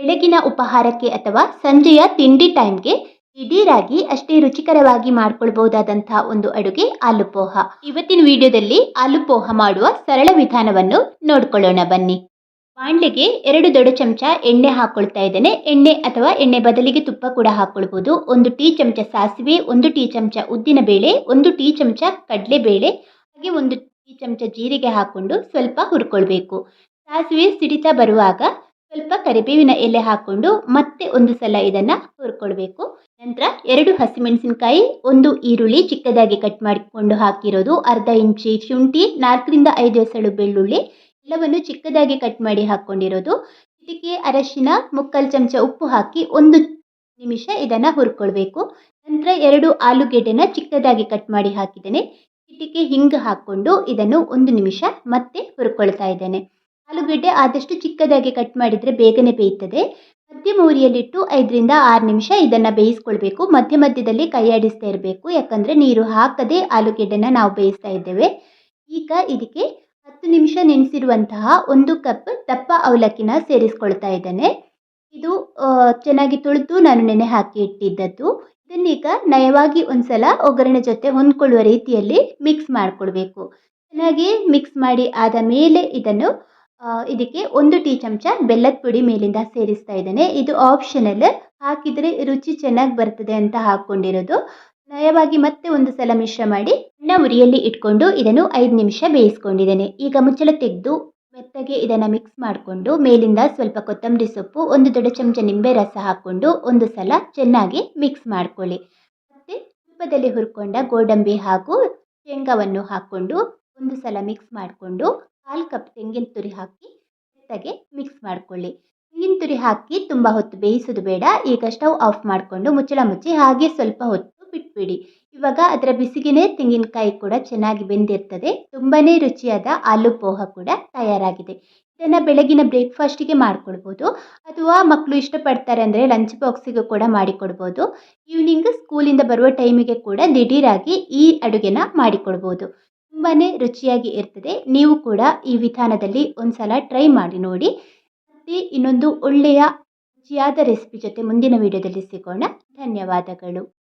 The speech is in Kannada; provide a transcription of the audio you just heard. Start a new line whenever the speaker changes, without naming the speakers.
ಬೆಳಗಿನ ಉಪಹಾರಕ್ಕೆ ಅಥವಾ ಸಂಜೆಯ ತಿಂಡಿ ಟೈಮ್ಗೆ ದಿಢೀರಾಗಿ ಅಷ್ಟೇ ರುಚಿಕರವಾಗಿ ಮಾಡ್ಕೊಳ್ಬಹುದಾದಂತಹ ಒಂದು ಅಡುಗೆ ಆಲು ಪೋಹ ಇವತ್ತಿನ ವಿಡಿಯೋದಲ್ಲಿ ಆಲು ಪೋಹ ಮಾಡುವ ಸರಳ ವಿಧಾನವನ್ನು ನೋಡ್ಕೊಳ್ಳೋಣ ಬನ್ನಿ. ಬಾಣಲೆಗೆ ಎರಡು ದೊಡ್ಡ ಚಮಚ ಎಣ್ಣೆ ಹಾಕೊಳ್ತಾ ಇದ್ದೇನೆ. ಎಣ್ಣೆ ಅಥವಾ ಎಣ್ಣೆ ಬದಲಿಗೆ ತುಪ್ಪ ಕೂಡ ಹಾಕೊಳ್ಬೋದು. ಒಂದು ಟೀ ಚಮಚ ಸಾಸಿವೆ, ಒಂದು ಟೀ ಚಮಚ ಉದ್ದಿನ ಬೇಳೆ, ಒಂದು ಟೀ ಚಮಚ ಕಡಲೆಬೇಳೆ ಹಾಗೆ ಒಂದು ಟೀ ಚಮಚ ಜೀರಿಗೆ ಹಾಕ್ಕೊಂಡು ಸ್ವಲ್ಪ ಹುರ್ಕೊಳ್ಬೇಕು. ಸಾಸಿವೆ ಸಿಡಿತಾ ಬರುವಾಗ ಸ್ವಲ್ಪ ಕರಿಬೇವಿನ ಎಲೆ ಹಾಕ್ಕೊಂಡು ಮತ್ತೆ ಒಂದು ಸಲ ಇದನ್ನು ಹುರ್ಕೊಳ್ಬೇಕು. ನಂತರ ಎರಡು ಹಸಿಮೆಣಸಿನಕಾಯಿ, ಒಂದು ಈರುಳ್ಳಿ ಚಿಕ್ಕದಾಗಿ ಕಟ್ ಮಾಡಿಕೊಂಡು ಹಾಕಿರೋದು ಅರ್ಧ ಇಂಚಿ ಶುಂಠಿ, ನಾಲ್ಕರಿಂದ ಐದು ಎಸಳು ಬೆಳ್ಳುಳ್ಳಿ, ಎಲ್ಲವನ್ನು ಚಿಕ್ಕದಾಗಿ ಕಟ್ ಮಾಡಿ ಹಾಕ್ಕೊಂಡಿರೋದು ಇದಕ್ಕೆ ಅರಶಿನ, ಮುಕ್ಕಾಲು ಚಮಚ ಉಪ್ಪು ಹಾಕಿ ಒಂದು ನಿಮಿಷ ಇದನ್ನು ಹುರ್ಕೊಳ್ಬೇಕು. ನಂತರ ಎರಡು ಆಲೂಗೆಡ್ಡೆನ ಚಿಕ್ಕದಾಗಿ ಕಟ್ ಮಾಡಿ ಹಾಕಿದ್ದೇನೆ. ಇದಕ್ಕೆ ಹಿಂಗೆ ಹಾಕ್ಕೊಂಡು ಇದನ್ನು ಒಂದು ನಿಮಿಷ ಮತ್ತೆ ಹುರ್ಕೊಳ್ತಾ ಇದ್ದೇನೆ. ಆಲೂಗೆಡ್ಡೆ ಆದಷ್ಟು ಚಿಕ್ಕದಾಗಿ ಕಟ್ ಮಾಡಿದರೆ ಬೇಗನೆ ಬೇಯ್ತದೆ. ಮಧ್ಯಮ ಉರಿಯಲ್ಲಿಟ್ಟು ಐದರಿಂದ ಆರು ನಿಮಿಷ ಇದನ್ನು ಬೇಯಿಸ್ಕೊಳ್ಬೇಕು. ಮಧ್ಯ ಮಧ್ಯದಲ್ಲಿ ಕೈ ಆಡಿಸ್ತಾ ಇರಬೇಕು. ಯಾಕಂದರೆ ನೀರು ಹಾಕದೆ ಆಲೂಗೆಡ್ಡೆನ ನಾವು ಬೇಯಿಸ್ತಾ ಇದ್ದೇವೆ. ಈಗ ಇದಕ್ಕೆ ಹತ್ತು ನಿಮಿಷ ನೆನೆಸಿರುವಂತಹ ಒಂದು ಕಪ್ ದಪ್ಪ ಅವಲಕ್ಕಿನ ಸೇರಿಸ್ಕೊಳ್ತಾ ಇದ್ದೇನೆ. ಇದು ಚೆನ್ನಾಗಿ ತುಳಿದು ನಾನು ನೆನೆ ಹಾಕಿ ಇಟ್ಟಿದ್ದದ್ದು. ಇದನ್ನೀಗ ನಯವಾಗಿ ಒಂದ್ಸಲ ಒಗ್ಗರಣೆ ಜೊತೆ ಹೊಂದ್ಕೊಳ್ಳುವ ರೀತಿಯಲ್ಲಿ ಮಿಕ್ಸ್ ಮಾಡಿಕೊಳ್ಬೇಕು. ಚೆನ್ನಾಗಿ ಮಿಕ್ಸ್ ಮಾಡಿ ಆದ ಮೇಲೆ ಇದನ್ನು ಇದಕ್ಕೆ ಒಂದು ಟೀ ಚಮಚ ಬೆಲ್ಲದ ಪುಡಿ ಮೇಲಿಂದ ಸೇರಿಸ್ತಾ ಇದ್ದೇನೆ. ಇದು ಆಪ್ಷನಲ್ ಹಾಕಿದರೆ ರುಚಿ ಚೆನ್ನಾಗಿ ಬರ್ತದೆ ಅಂತ ಹಾಕ್ಕೊಂಡಿರೋದು. ನಯವಾಗಿ ಮತ್ತೆ ಒಂದು ಸಲ ಮಿಶ್ರ ಮಾಡಿ ಸಣ್ಣ ಉರಿಯಲ್ಲಿ ಇಟ್ಕೊಂಡು ಇದನ್ನು ಐದು ನಿಮಿಷ ಬೇಯಿಸ್ಕೊಂಡಿದ್ದೇನೆ. ಈಗ ಮುಚ್ಚಳ ತೆಗೆದು ಮೆತ್ತಗೆ ಇದನ್ನು ಮಿಕ್ಸ್ ಮಾಡಿಕೊಂಡು ಮೇಲಿಂದ ಸ್ವಲ್ಪ ಕೊತ್ತಂಬರಿ ಸೊಪ್ಪು, ಒಂದು ದೊಡ್ಡ ಚಮಚ ನಿಂಬೆ ರಸ ಹಾಕ್ಕೊಂಡು ಒಂದು ಸಲ ಚೆನ್ನಾಗಿ ಮಿಕ್ಸ್ ಮಾಡ್ಕೊಳ್ಳಿ. ಮತ್ತು ತುಪ್ಪದಲ್ಲಿ ಹುರ್ಕೊಂಡ ಗೋಡಂಬಿ ಹಾಗೂ ಶೇಂಗಾವನ್ನು ಹಾಕ್ಕೊಂಡು ಒಂದು ಸಲ ಮಿಕ್ಸ್ ಮಾಡಿಕೊಂಡು ಕಾಲು ಕಪ್ ತೆಂಗಿನ ತುರಿ ಹಾಕಿ ಜೊತೆಗೆ ಮಿಕ್ಸ್ ಮಾಡ್ಕೊಳ್ಳಿ. ತೆಂಗಿನ ತುರಿ ಹಾಕಿ ತುಂಬ ಹೊತ್ತು ಬೇಯಿಸೋದು ಬೇಡ. ಈಗ ಸ್ಟವ್ ಆಫ್ ಮಾಡಿಕೊಂಡು ಮುಚ್ಚಳ ಮುಚ್ಚಿ ಹಾಗೆ ಸ್ವಲ್ಪ ಹೊತ್ತು ಬಿಟ್ಬಿಡಿ. ಇವಾಗ ಅದರ ಬಿಸಿಗೆನೇ ತೆಂಗಿನಕಾಯಿ ಕೂಡ ಚೆನ್ನಾಗಿ ಬೆಂದಿರ್ತದೆ. ತುಂಬಾ ರುಚಿಯಾದ ಆಲೂ ಪೋಹ ಕೂಡ ತಯಾರಾಗಿದೆ. ಇದನ್ನು ಬೆಳಗಿನ ಬ್ರೇಕ್ಫಾಸ್ಟಿಗೆ ಮಾಡ್ಕೊಳ್ಬೋದು. ಅಥವಾ ಮಕ್ಕಳು ಇಷ್ಟಪಡ್ತಾರೆ ಅಂದರೆ ಲಂಚ್ ಬಾಕ್ಸಿಗೂ ಕೂಡ ಮಾಡಿಕೊಡ್ಬೋದು. ಈವ್ನಿಂಗ್ ಸ್ಕೂಲಿಂದ ಬರುವ ಟೈಮಿಗೆ ಕೂಡ ದಿಢೀರಾಗಿ ಈ ಅಡುಗೆನ ಮಾಡಿಕೊಡ್ಬೋದು. ತುಂಬಾ ರುಚಿಯಾಗಿ ಇರ್ತದೆ. ನೀವು ಕೂಡ ಈ ವಿಧಾನದಲ್ಲಿ ಒಂದು ಸಲ ಟ್ರೈ ಮಾಡಿ ನೋಡಿ. ಮತ್ತೆ ಇನ್ನೊಂದು ಒಳ್ಳೆಯ ರುಚಿಯಾದ ರೆಸಿಪಿ ಜೊತೆ ಮುಂದಿನ ವಿಡಿಯೋದಲ್ಲಿ ಸಿಗೋಣ. ಧನ್ಯವಾದಗಳು.